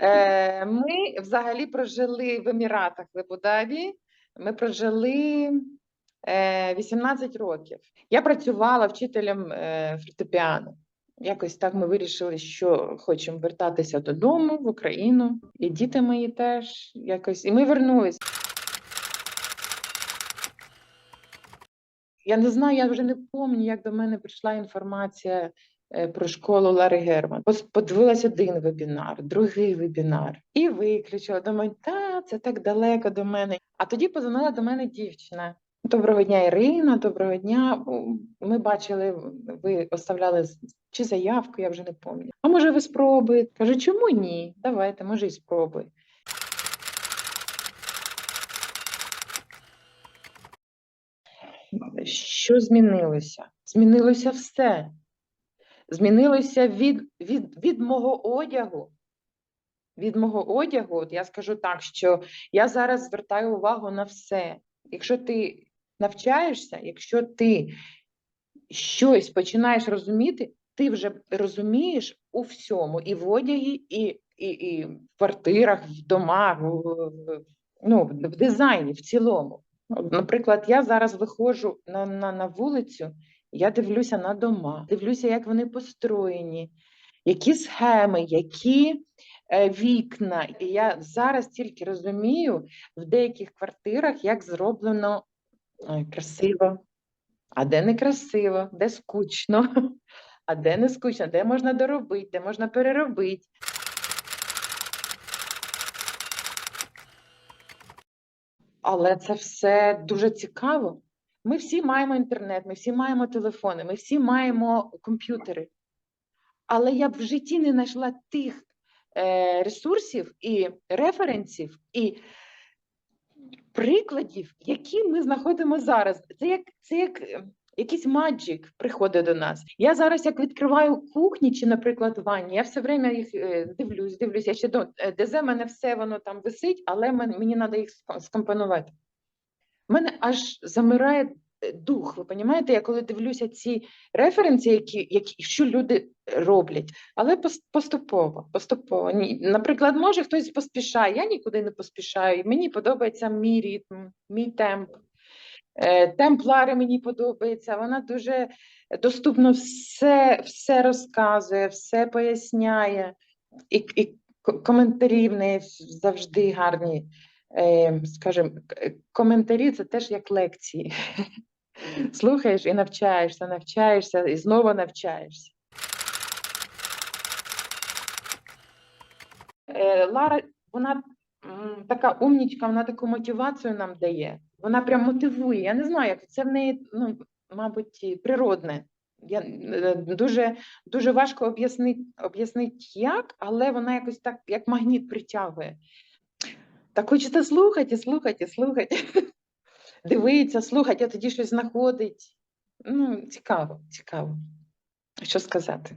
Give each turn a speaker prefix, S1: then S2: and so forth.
S1: Е, Ми взагалі прожили в Еміратах в Абу-Дабі. Ми прожили е, 18 років. Я працювала вчителем е, фортепіано. Якось так ми вирішили, що хочемо вертатися додому в Україну, і діти мої теж якось. І ми вернулись. Я не знаю, я вже не пам'ятаю, як до мене прийшла інформація е, про школу Лари Герман. Подивилась один вебінар, другий вебінар і виключила. Думаю, та це так далеко до мене. А тоді позвонила до мене дівчина. Доброго дня, Ірина. Доброго дня. Ми бачили, ви оставляли чи заявку, я вже не пам'ятаю. А може, ви спробуєте? Кажу, чому ні? Давайте, може, і спробуй. Що змінилося? Змінилося все. Змінилося від, від, від мого одягу. Від мого одягу, от я скажу так, що я зараз звертаю увагу на все. Якщо ти навчаєшся, якщо ти щось починаєш розуміти, ти вже розумієш у всьому, і в одягі, і, і, і в квартирах, в домах, в, ну, в дизайні в цілому. Наприклад, я зараз виходжу на, на, на вулицю, я дивлюся на дома, дивлюся, як вони построєні, які схеми, які е, вікна. І я зараз тільки розумію в деяких квартирах, як зроблено е, красиво, а де не красиво, де скучно, а де не скучно, де можна доробити, де можна переробити. Але це все дуже цікаво. Ми всі маємо інтернет, ми всі маємо телефони, ми всі маємо комп'ютери. Але я б в житті не знайшла тих е, ресурсів і референсів, і прикладів, які ми знаходимо зараз. Це як, це як е, якийсь маджик приходить до нас. Я зараз, як відкриваю кухні чи, наприклад, ванні, я все время їх е, дивлюсь, дивлюсь. Я ще до е, ДЗ мене все воно там висить, але мені треба їх ско- скомпонувати. Мене аж замирає е, дух. Ви розумієте, я коли дивлюся ці референси, які, які що люди роблять, але поступово, поступово. Ні, Наприклад, може хтось поспішає, я нікуди не поспішаю. Мені подобається мій ритм, мій темп. Е, Темп Лари мені подобається. Вона дуже доступно все, все розказує, все поясняє. І, і коментарі в неї завжди гарні. Е, Скажімо, коментарі це теж як лекції. Слухаєш і навчаєшся, навчаєшся і знову навчаєшся. Е, Лара, вона така умнічка, вона таку мотивацію нам дає. Вона прям мотивує. Я не знаю, як це в неї, ну, мабуть, природне. Я е, дуже, дуже важко об'яснити, об'яснити як, але вона якось так, як магніт притягує. Так хочете слухати, слухати, слухати. Дивитися, слухати, а тоді щось знаходить. Ну, цікаво, цікаво. Що сказати?